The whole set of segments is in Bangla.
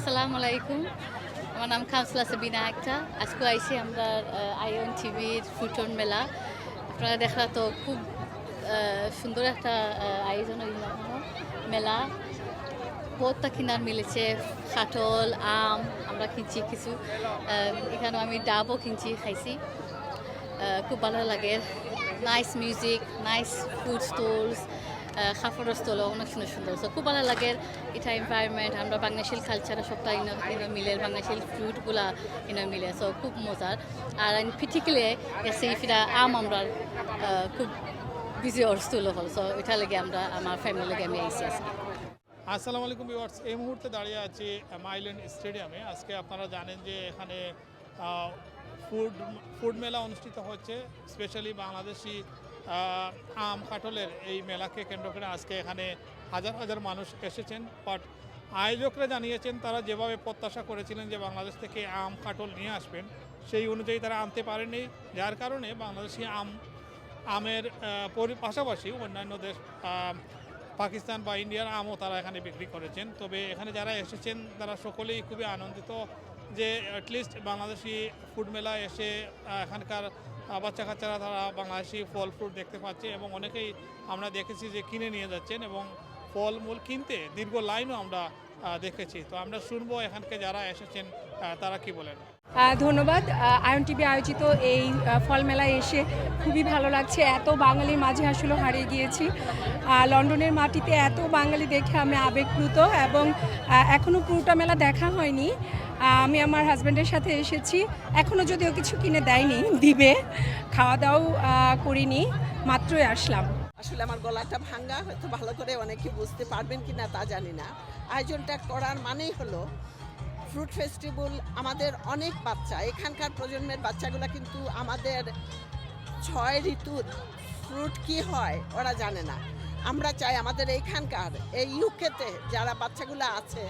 আসসালামু আলাইকুম। আমার নাম কাউন্সিলার সাবিনা একটা। আজকে আইসি আমরা আইএন টিভির ফুটন মেলা। আপনারা দেখলা তো খুব সুন্দর একটা আয়োজন মেলা। বহুতটা কিনার মিলেছে কাঠল আম, আমরা কিনছি কিছু। এখানে আমি ডাবও কিনছি, খাইছি। খুব ভালো লাগে। Nice music nice food stalls খাফড়ের স্টলও অনেক সুন্দর সুন্দর। So, খুব ভালো লাগে এটা এনভায়রনমেন্ট আমরা বাংলাদেশের কালচার সবটা ইনো ইনো মিলে বাংলাদেশের ফুডগুলা ইনো মিলে। সো খুব মজার। আর পিঠিকলে এসে ফিরা আম আমরা খুব বিজি ওর স্টল হল। সো এটা লাগে আমরা আমার ফ্যামিলি লাগে আমি আইসি আজকে। আসসালামু আলাইকুম ভিউয়ার্স এই মুহূর্তে দাঁড়িয়ে আছি মাইল্যান্ড স্টেডিয়ামে আজকে আপনারা জানেন যে এখানে ফুড ফুড মেলা অনুষ্ঠিত হচ্ছে স্পেশালি বাংলাদেশি আম কাঠলের এই মেলাকে কেন্দ্র করে আজকে এখানে হাজার হাজার মানুষ এসেছেন। বাট আয়োজকরা জানিয়েছেন, তারা যেভাবে প্রত্যাশা করেছিলেন যে বাংলাদেশ থেকে আম কাঠল নিয়ে আসবেন, সেই অনুযায়ী তারা আনতে পারেনি। যার কারণে বাংলাদেশি আম, আমের পরি- পাশাপাশি অন্যান্য দেশ পাকিস্তান বা ইন্ডিয়ার আমও তারা এখানে বিক্রি করেছেন। তবে এখানে যারা এসেছেন, তারা সকলেই খুবই আনন্দিত। যে অ্যাটলিস্ট বাংলাদেশি ফুড মেলা এসে এখানকার বাচ্চা কাচ্চারা তারা বাংলাদেশি ফল ফ্রুট দেখতে পাচ্ছে এবং অনেকেই আমরা দেখেছি যে কিনে নিয়ে যাচ্ছেন এবং ফলমূল কিনতে দীর্ঘ লাইনও আমরা দেখেছি। তো আমরা শুনব এখানকে যারা এসেছেন তারা কি বলেন? ধন্যবাদ। আয়ন টিভি আয়োজিত এই ফল মেলায় এসে খুবই ভালো লাগছে। এত বাঙালির মাঝে আসলে হারিয়ে গিয়েছি। লন্ডনের মাটিতে এত বাঙালি দেখে আমি আবেগপ্লুত এবং এখনও পুরোটা মেলা দেখা হয়নি। আমি আমার হাজব্যান্ডের সাথে এসেছি। এখনও যদিও কিছু কিনে দেয়নি, দিবে। খাওয়া দাওয়াও করিনি, মাত্রই আসলাম। আসলে আমার গলাটা ভাঙ্গা, হয়তো ভালো করে অনেকে বুঝতে পারবেন কি না তা জানি না। আয়োজনটা করার মানেই হলো ফ্রুট ফেস্টিভ্যাল আমাদের অনেক বাচ্চা। এখানকার প্রজন্মের বাচ্চাগুলো কিন্তু আমাদের ছয় ঋতুর ফ্রুট কি হয় ওরা জানে না। আমরা চাই আমাদের এইখানকার এই ইউকেতে যারা বাচ্চাগুলো আছে,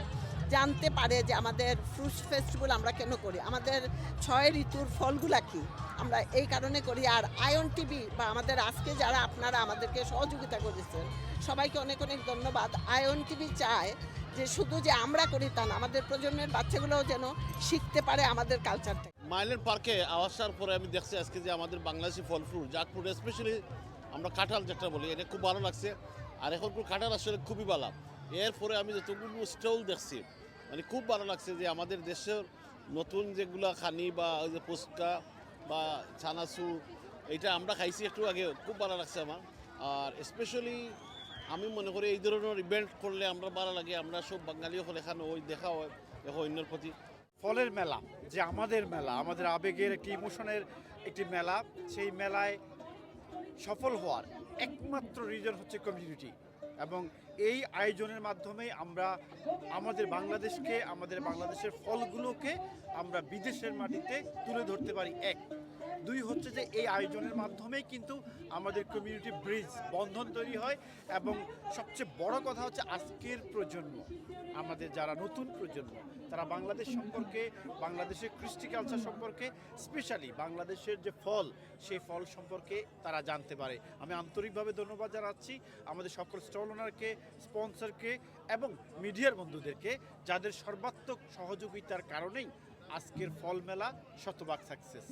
জানতে পারে যে আমাদের ফ্রুট ফেস্টিভ্যাল আমরা কেন করি। আমাদের ছয় ঋতুর ফলগুলা কি? আমরা এই কারণে করি। আর আয়ন টিভি বা আমাদের আজকে যারা আপনারা আমাদেরকে সহযোগিতা করেছেন, সবাইকে অনেক অনেক ধন্যবাদ। আয়ন টিভি চায় যে শুধু যে আমরা করি তা না, আমাদের প্রজন্মের বাচ্চাগুলোও যেন শিখতে পারে আমাদের কালচার থেকে। মাইলের পার্কে আসার পরে আমি দেখছি আজকে যে আমাদের বাংলাদেশি ফল ফ্রুট জাক ফ্রুট স্পেশালি আমরা কাঁঠাল যেটা বলি, এটা খুব ভালো লাগছে। আর এখন কাঁঠাল আসলে খুবই ভালো। এরপরে আমি যতগুলো স্টল দেখছি মানে খুব ভালো লাগছে যে আমাদের দেশের নতুন যেগুলো খানি বা ওই যে ফুচকা বা ছানাচুর, এটা আমরা খাইছি একটু আগে, খুব ভালো লাগছে আমার। আর স্পেশালি আমি মনে করি এই ধরনের ইভেন্ট করলে আমরা ভালো লাগে, আমরা সব বাঙালি হলে এখানে ওই দেখা হয়, দেখো অন্যের প্রতি। ফলের মেলা, যে আমাদের মেলা, আমাদের আবেগের একটি ইমোশনের একটি মেলা, সেই মেলায় সফল হওয়ার একমাত্র রিজন হচ্ছে কমিউনিটি এবং এই আয়োজনের মাধ্যমে আমরা আমাদের বাংলাদেশকে, আমাদের বাংলাদেশের ফলগুলোকে আমরা বিদেশের মাটিতে তুলে ধরতে পারি। এক। দুই হচ্ছে যে এই আয়োজনের মাধ্যমেই কিন্তু আমাদের কমিউনিটি ব্রিজ বন্ধন তৈরি হয় এবং সবচেয়ে বড় কথা হচ্ছে আজকের প্রজন্ম, আমাদের যারা নতুন প্রজন্ম, তারা বাংলাদেশ সম্পর্কে, বাংলাদেশের কৃষ্টি কালচার সম্পর্কে স্পেশালি বাংলাদেশের যে ফল, সেই ফল সম্পর্কে তারা জানতে পারে। আমি আন্তরিকভাবে ধন্যবাদ জানাচ্ছি। আমাদের সকল স্টল ওনারকে স্পন্সরকে এবং মিডিয়ার বন্ধুদেরকে যাদের সর্বাত্মক সহযোগিতার কারণেই আজকের ফল মেলা শতভাগ সাকসেস